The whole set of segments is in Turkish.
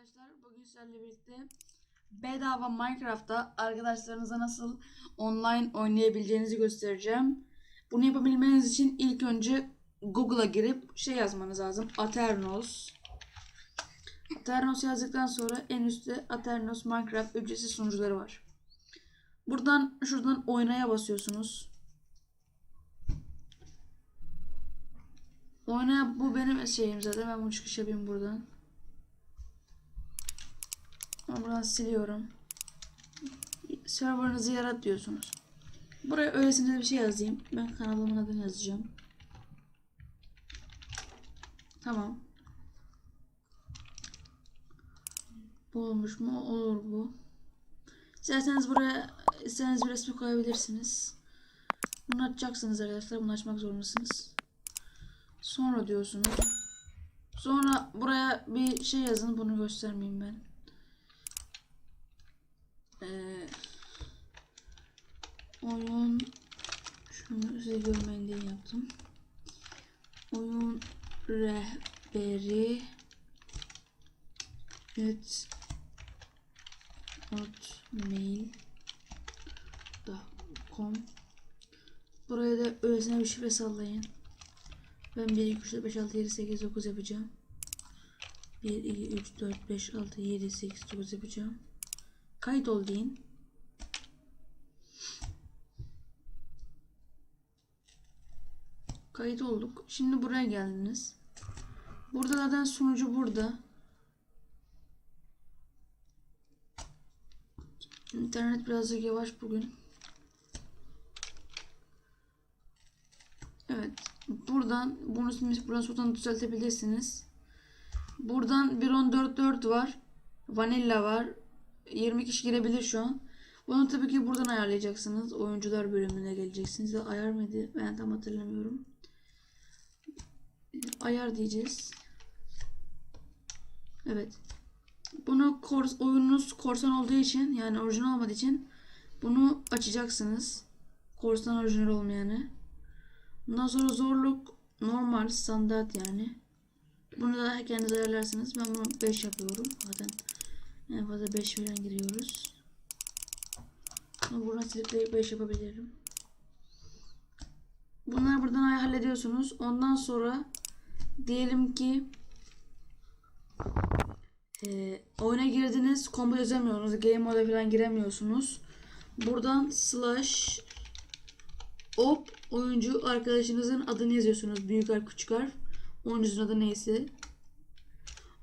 arkadaşlar. Bugün sizlerle birlikte bedava Minecraft'ta arkadaşlarınıza nasıl online oynayabileceğinizi göstereceğim. Bunu yapabilmeniz için ilk önce Google'a girip şey yazmanız lazım. Aternos. Aternos yazdıktan sonra en üstte Aternos Minecraft ücretsiz sunucuları var. Buradan şuradan oynaya basıyorsunuz. Oynaya bu benim şeyim zaten. Ben bunu çıkış yapayım buradan. Ben buradan siliyorum. Serverınızı yarat diyorsunuz. Buraya öylesine bir şey yazayım. Ben kanalımın adını yazacağım. Tamam. Bu olmuş mu? Olur bu. İsterseniz buraya isterseniz bir resmi koyabilirsiniz. Bunu açacaksınız arkadaşlar. Bunu açmak zorundasınız. Sonra diyorsunuz. Sonra buraya bir şey yazın. Bunu göstermeyeyim ben. Ee, oyun şunu size görmeyin diye yaptım. Oyun rehberi et hotmail.com Buraya da öylesine bir şifre sallayın. Ben 1, 2, 3, 4, 5, 6, 7, 8, 9 yapacağım. 1, 2, 3, 4, 5, 6, 7, 8, 9 yapacağım. Kayıt ol deyin. Kayıt olduk. Şimdi buraya geldiniz. Burada zaten sunucu burada. İnternet birazcık yavaş bugün. Evet. Buradan bunu siz buradan sonra düzeltebilirsiniz. Buradan 1.14.4 var. Vanilla var. 20 kişi girebilir şu an. Bunu tabii ki buradan ayarlayacaksınız. Oyuncular bölümüne geleceksiniz. Ya ayar mıydı? Ben tam hatırlamıyorum. Ayar diyeceğiz. Evet. Bunu kors, oyununuz korsan olduğu için yani orijinal olmadığı için bunu açacaksınız. Korsan orijinal olmayanı. Ondan sonra zorluk normal standart yani. Bunu da kendiniz ayarlarsınız. Ben bunu 5 yapıyorum. Zaten en fazla 5 falan giriyoruz. Bunu buradan silip 5 yapabilirim. Bunları buradan hallediyorsunuz. Ondan sonra diyelim ki e, oyuna girdiniz. Combo yazamıyorsunuz. Game mode'a falan giremiyorsunuz. Buradan slash op oyuncu arkadaşınızın adını yazıyorsunuz. Büyük harf küçük harf. Oyuncunun adı neyse.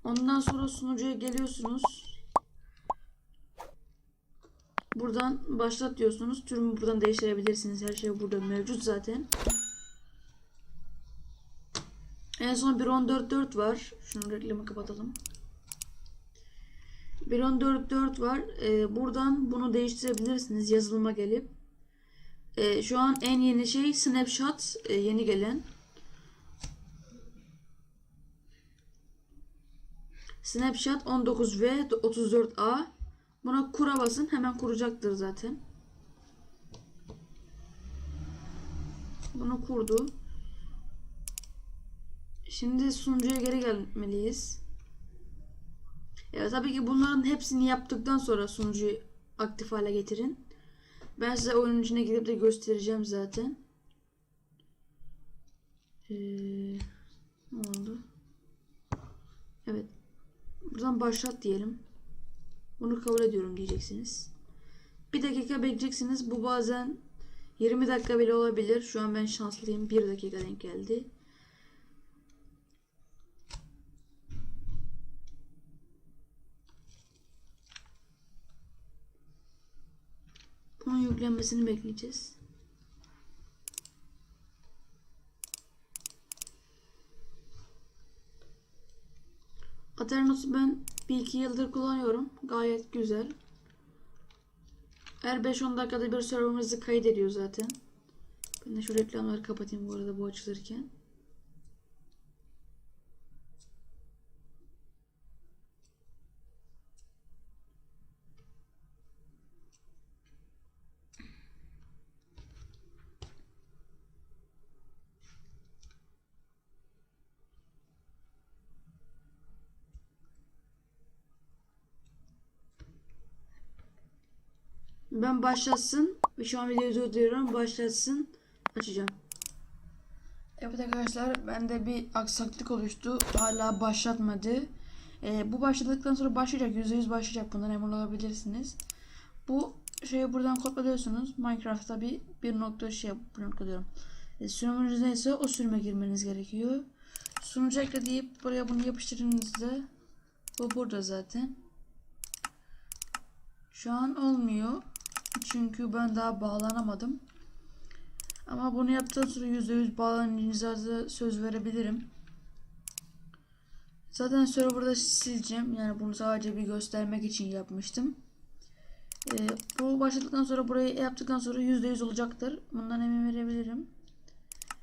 Ondan sonra sunucuya geliyorsunuz. Buradan başlat diyorsunuz. Türümü buradan değiştirebilirsiniz. Her şey burada mevcut zaten. En son 1.14.4 var. Şunu reklamı kapatalım. 1.14.4 var. Ee, buradan bunu değiştirebilirsiniz yazılıma gelip. Ee, şu an en yeni şey Snapshot e, yeni gelen. Snapshot 19V 34A. Buna kura basın hemen kuracaktır zaten. Bunu kurdu. Şimdi sunucuya geri gelmeliyiz. Ya tabii ki bunların hepsini yaptıktan sonra sunucuyu aktif hale getirin. Ben size oyunun içine gidip de göstereceğim zaten. Ee, ne oldu? Evet. Buradan başlat diyelim. Bunu kabul ediyorum diyeceksiniz. Bir dakika bekleyeceksiniz. Bu bazen 20 dakika bile olabilir. Şu an ben şanslıyım. 1 dakika denk geldi. Bunun yüklenmesini bekleyeceğiz. Aternos'u ben bir iki yıldır kullanıyorum. Gayet güzel. Her 5-10 dakikada bir serverımızı kaydediyor zaten. Ben de şu reklamları kapatayım bu arada bu açılırken. Ben başlatsın. Ve şu an videoyu durduruyorum. Başlatsın. Açacağım. Evet arkadaşlar bende bir aksaklık oluştu. Hala başlatmadı. Ee, bu başladıktan sonra başlayacak. %100 başlayacak. Bundan emin olabilirsiniz. Bu şeyi buradan kopyalıyorsunuz. Minecraft'ta bir bir nokta şey bir nokta diyorum. E, sürümünüz neyse o sürüme girmeniz gerekiyor. Sunucu ekle buraya bunu yapıştırdığınızda bu burada zaten. Şu an olmuyor. Çünkü ben daha bağlanamadım. Ama bunu yaptıktan sonra %100 bağlanacağınıza söz verebilirim. Zaten serverda sileceğim. Yani bunu sadece bir göstermek için yapmıştım. Ee, bu başladıktan sonra burayı yaptıktan sonra %100 olacaktır. Bundan emin verebilirim.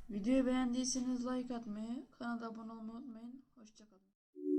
Videoyu beğendiyseniz like atmayı, kanala abone olmayı unutmayın. Hoşçakalın.